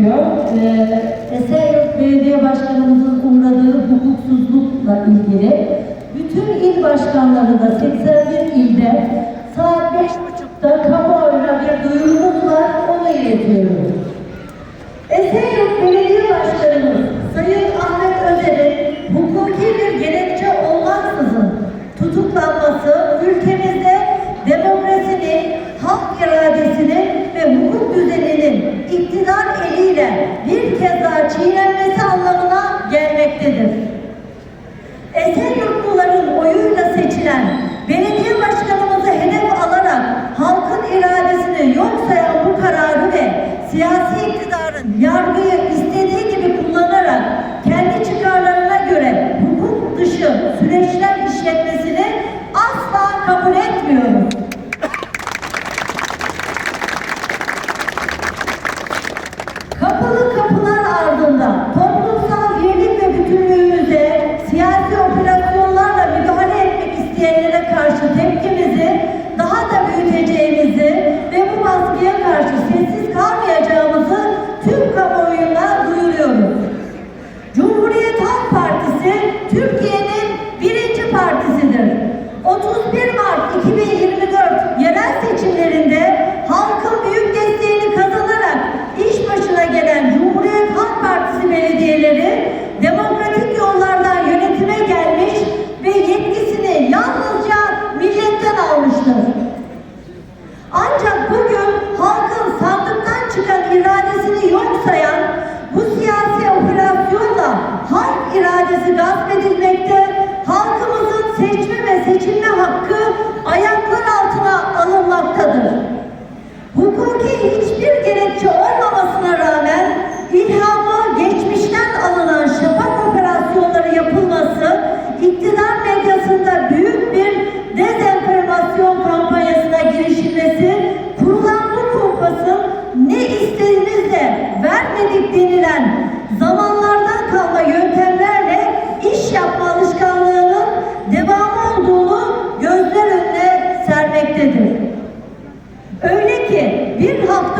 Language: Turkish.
yapıyor. Ee, Belediye Başkanımızın uğradığı hukuksuzlukla ilgili bütün il başkanları da 81 ilde dışı süreçler işletmesini asla kabul etmiyoruz. 2024 yerel seçimlerinde halkın büyük desteğini kazanarak iş başına gelen Cumhuriyet Halk Partisi belediyeleri demokratik yollardan yönetime gelmiş ve yetkisini yalnızca milletten almıştır. Ancak bugün halkın sandıktan çıkan iradesini yok sayan bu siyasi operasyonla halk iradesi gasp edilmekte, seçme ve seçilme hakkı ayaklar vermektedir. Öyle ki bir hafta